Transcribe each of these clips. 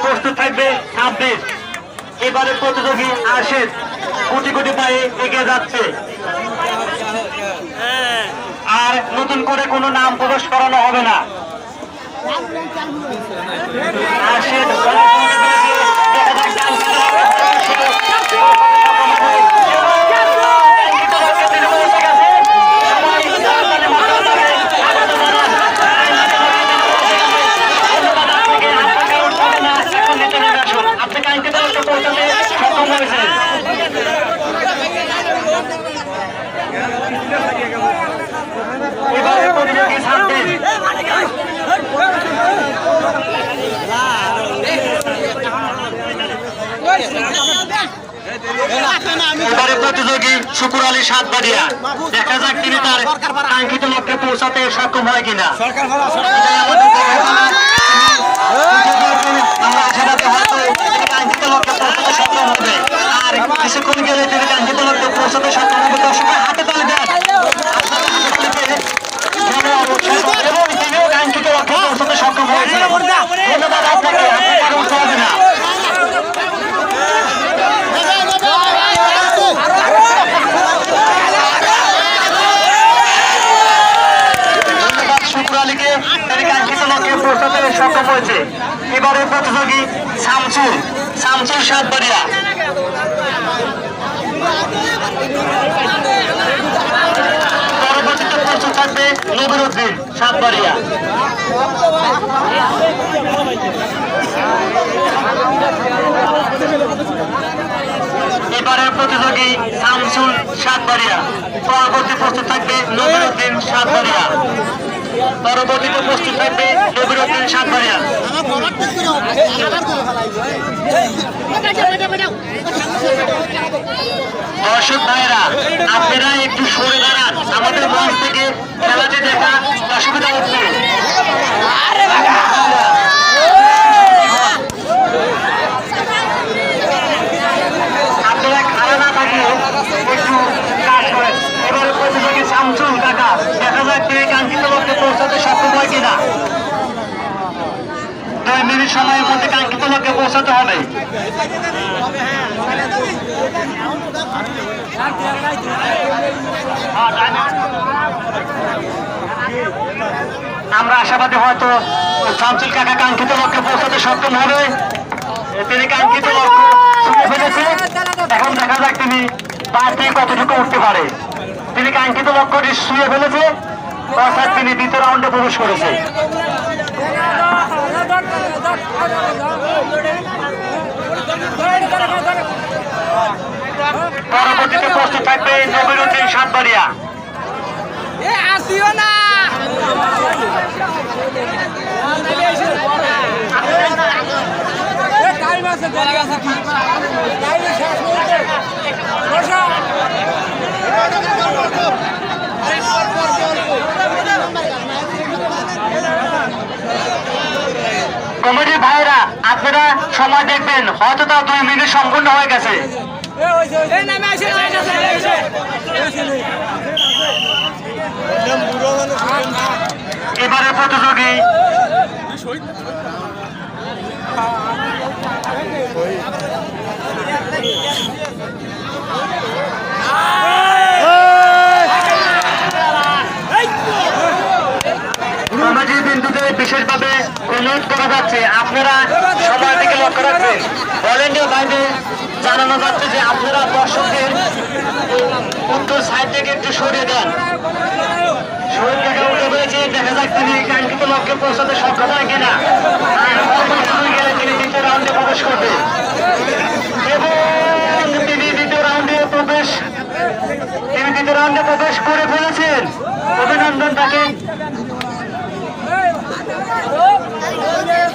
প্রস্তুত থাকবে ছাব্বিশ এবারে প্রতিযোগী আশেদ কোটি কোটি পায়ে এগিয়ে যাচ্ছে। আর নতুন করে কোনো নাম প্রবেশ করানো হবে না। আশেদ আপনি কাইতে পৌঁছাতে সক্ষম হয়েছেন এবারে প্রতিযোগী ছাড়বেন এবারে প্রতিযোগী শুকুর আলী সাতবাড়িয়া। দেখা যাক তিনি তার কাঙ্ক্ষিত লক্ষ্যে পৌঁছাতে সক্ষম হয় কিনা। কাঙ্ক্ষিত লক্ষ্যে পৌঁছাতে সক্ষম হবে। আর কিছুক্ষণ গেলে তিনি কাঙ্ক্ষিত লক্ষ্যে পৌঁছাতে সক্ষম হবে দর্শকের হাতে তালি দেন আপনারা হাতে তালি দিয়ে জেনে উৎসাহিত করুন। এবং তিনিও কাঙ্ক্ষিত লক্ষ্যে পৌঁছাতে সক্ষম হয়েছে ধন্যবাদ আপনাকে আপনি কারও উঠতে হবে না ধন্যবাদ শুক্র আলীকে তিনি কাঙ্ক্ষিত পৌঁছাতে সক্ষম হয়েছে। এবারে প্রতিযোগী শামসুর শামসুর সাতবাড়িয়া। পরবর্তীতে প্রস্তুত থাকবে নবির উদ্দিন সাতবাড়িয়া। এবারের প্রতিযোগী শামসুল সাতবাড়িয়া। পরবর্তী প্রস্তুত থাকবে নবির উদ্দিন সাতবাড়িয়া। পরবর্তীতে উপস্থিত থাকবে নবীর উদ্দিন সাতবাড়িয়া। দর্শক ভাইরা আপনারা একটু সরে দাঁড়ান। আমাদের মঞ্চ থেকে খেলাটি দেখা অসুবিধা হচ্ছে আপনারা খারাপ না থাকলে একটু কাজ করেন এবারে প্রতিযোগী শামসুল কাকা দেখা যাক তিনি কাঙ্ক্ষিত লক্ষ্যে পৌঁছাতে সক্ষম হয় কিনা দুই সময়ের মধ্যে কাঙ্ক্ষিত লক্ষ্যে পৌঁছাতে হবে। আমরা আশাবাদী হয়তো শামসুল কাকা কাঙ্ক্ষিত লক্ষ্যে পৌঁছাতে সক্ষম হবে। তিনি কাঙ্ক্ষিত লক্ষ্য ফেলেছে এখন দেখা যাক তিনি পাশ থেকে কতটুকু উঠতে পারে। তিনি কাঙ্ক্ষিত লক্ষ্যটি ছুঁয়ে ফেলেছে, অর্থাৎ তিনি দ্বিতীয় রাউন্ডে প্রবেশ করেছে। পরবর্তীতে প্রস্তুত থাকবে নবীর উদ্দিন সাতবাড়িয়া আসিও না। টাইম আছে টাইম আছে টাইম শেষ করতে বসো কমিটির ভাইরা আপনারা সময় দেখবেন হয়তো তা দুই মিনিট সম্পূর্ণ হয়ে গেছে। এবারে প্রতিযোগী। বিশেষভাবে করা যাচ্ছে, আপনারা সময় দিকে লক্ষ্য রাখবেন। ভলেন্টিয়ার বাইরে, জানানো যাচ্ছে যে আপনারা দর্শকদের উত্তর সাইড থেকে একটু সরিয়ে দেন। দেখা যাক তিনি লক্ষ্যে সক্ষম হয় কিনা। তিনি রাউন্ডে প্রবেশ তিনি রাউন্ডে প্রবেশ রাউন্ডে প্রবেশ করে ফেলেছেন। অভিনন্দন তাকে পরবর্তী প্রতিযোগী নবিরুদ্দিন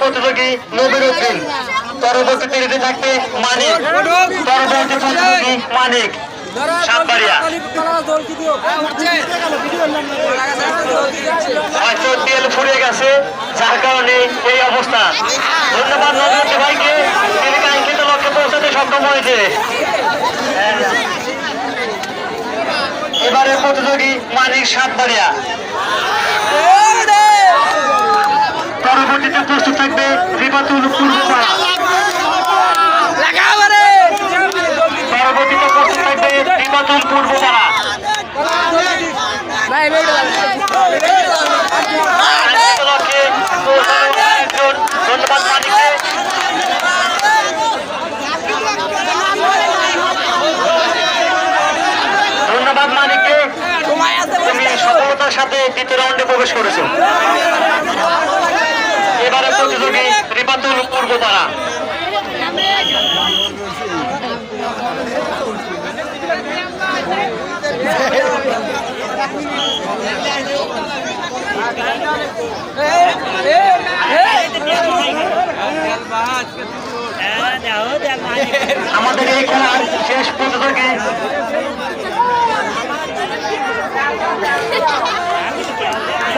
প্রতিযোগী নবীর উদ্দিন। পরবর্তী তিরিতে থাকবে মানিক। পরবর্তী প্রতিযোগী মানিক। সাতবাড়িয়া। তেল ফুরিয়ে গেছে, যার কারণে এই অবস্থা। ধন্যবাদ নজরুল ভাইকে। তিনি কাঙ্ক্ষিত লক্ষ্যে পৌঁছাতে সক্ষম হয়েছে। হ্যাঁ। এবারে প্রতিযোগী মানিক সাতবাড়িয়া পরবর্তীতে প্রস্তুত থাকবে রিবাতুল পূর্বপাড়া পরবর্তীতে প্রস্তুত থাকবে রিবাতুল পূর্বপাড়া কাঙ্ক্ষিত লক্ষ্যে পৌঁছানোর একজন ধন্যবাদ মানিককে ধন্যবাদ মানিককে তুমি সফলতার সাথে দ্বিতীয় রাউন্ডে প্রবেশ করেছ। এবারে প্রতিযোগী রিপাতুল পূর্বপাড়া আমাদের এই খেলার শেষ প্রতিযোগী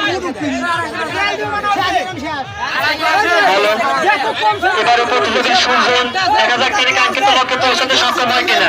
ভিন্দে ঢুকে রে এবারে প্রতিযোগী সুজন দেখা যাক তিনি কাঙ্ক্ষিত লক্ষ্যে পৌঁছাতে সক্ষম হয় কিনা